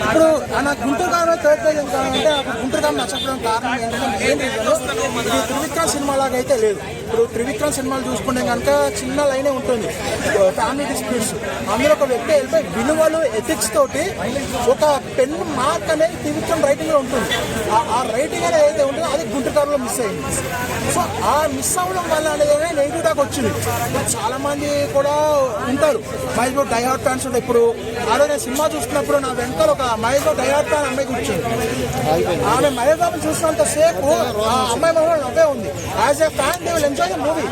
ఇప్పుడు నా గుంటూరు కాలంలో థర్డ్ ప్రైజ్ ఎందుకు అంటే గుంటూరు కాలం నచ్చకపోవడం కారణం ఏంటంటే మెయిన్ రీజన్ ఇది త్రివిక్రమ్ సినిమా లాగా అయితే లేదు. ఇప్పుడు త్రివిక్రమ్ సినిమాలు చూసుకుంటే కనుక చిన్న లైనే ఉంటుంది. ఫ్యామిలీ డిస్ప్యూట్స్ అందులో ఒక వ్యక్తి వెళ్ళిపోయి విలువలు ఎథిక్స్ తోటి ఒక పెన్ మార్క్ అనేది త్రివిక్రమ్ రైటింగ్లో ఉంటుంది. ఆ- రైటింగ్ అనేది ఏదైతే ఉంటుందో అది గుంటూరు మిస్ అయింది. సో ఆ మిస్ అవ్వడం వల్ల అనేది నెగిటివ్ టాక్ వచ్చింది. చాలామంది చాలా మంది కూడా ఉంటారు. మహేష్ బాబు డైహార్ట్ ఫ్యాన్స్ ఉంటాయి ఇప్పుడు ఆ నేను సినిమా చూస్తున్నప్పుడు నా వెనకాల ఒక మహేష్ బాబు డైహార్ట్ ఫ్యాన్ అమ్మాయి కూర్చుంది. ఆమె మహేష్ బాబు చూసినంత సేపు ఆ అమ్మాయి మొహం నవ్వే ఉంది. As a fan they enjoy the movie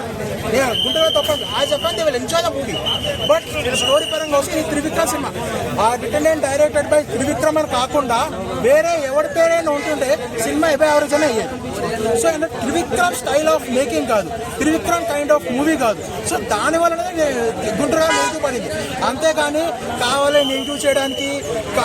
నేను గుంటూరులో తప్ప ఆ చెప్పండి fan will enjoy the movie but story పరంగా వస్తే ఈ త్రివిక్రమ్ సినిమా. ఆ రిటర్న్ డైరెక్టెడ్ బై త్రివిక్రమ్ అని కాకుండా వేరే ఎవరి పేరైనా ఉంటుంటే సినిమా ఎబై యావరేజ్ అనే అయ్యేది. సో అంటే త్రివిక్రమ్ స్టైల్ ఆఫ్ మేకింగ్ కాదు. త్రివిక్రమ్ కైండ్ ఆఫ్ మూవీ కాదు. సో దాని వల్లనే గుంటూరుగా నెగిటివ్ పడింది. అంతేగాని కావాలి నెగిటివ్ చేయడానికి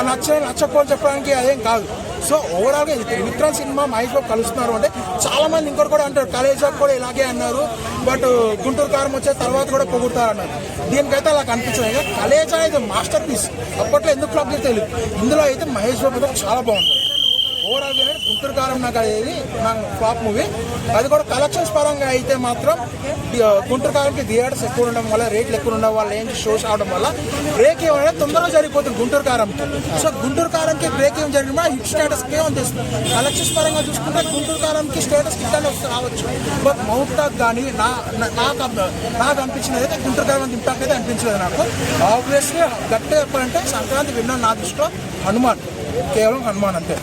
నచ్చ నచ్చకపోని చెప్పడానికి అదేం కాదు. సో ఓవరాల్గా విక్రమ్ సినిమా మహేష్ బాబు కలుస్తున్నారు. అంటే చాలా మంది ఇంకోటి కూడా అంటారు కాలేజ్ కూడా ఇలాగే అన్నారు. బట్ uh, గుంటూరు కారం వచ్చే తర్వాత కూడా పొగుడతారన్నారు. దీనికైతే అలా కనిపించలేదు. కలేజా అనేది మాస్టర్ పీస్ అప్పట్లో ఎందుకు ఫ్లాప్ తెలియదు ఇందులో అయితే మహేష్ బాబు అయితే చాలా బాగుంది ఓవరాల్ గుంటూరు కారం నాకు అనేది నాకు ఫ్లాప్ మూవీ. అది కూడా కలెక్షన్స్ పరంగా అయితే మాత్రం గుంటూరు కారంకి థియేటర్స్ ఎక్కువ ఉండడం వల్ల రేట్లు ఎక్కువ ఉండడం వల్ల ఏంటి షోస్ అవడం వల్ల బ్రేక్ ఏమైనా తొందరగా జరిగిపోతుంది గుంటూరు కారంకి సో గుంటూరు కారంకి బ్రేక్ ఏం జరిగినా హిట్ స్టేటస్ ఏమని తెస్తుంది కలెక్షన్స్ పరంగా చూసుకుంటే గుంటూరు కారంకి స్టేటస్ కింద వస్తే రావచ్చు. బట్ మౌంట్ టాక్ కానీ నా నాకు నాకు అనిపించినది అయితే గుంటూరు కారం ఇంపాక్ట్ అయితే అనిపించలేదు నాకు. ఆబ్వియస్లీ గట్టిగా చెప్పాలంటే సంక్రాంతి విన్నాను నా దృష్టిలో. హనుమాన్ కేవలం హనుమాన్ అంతే.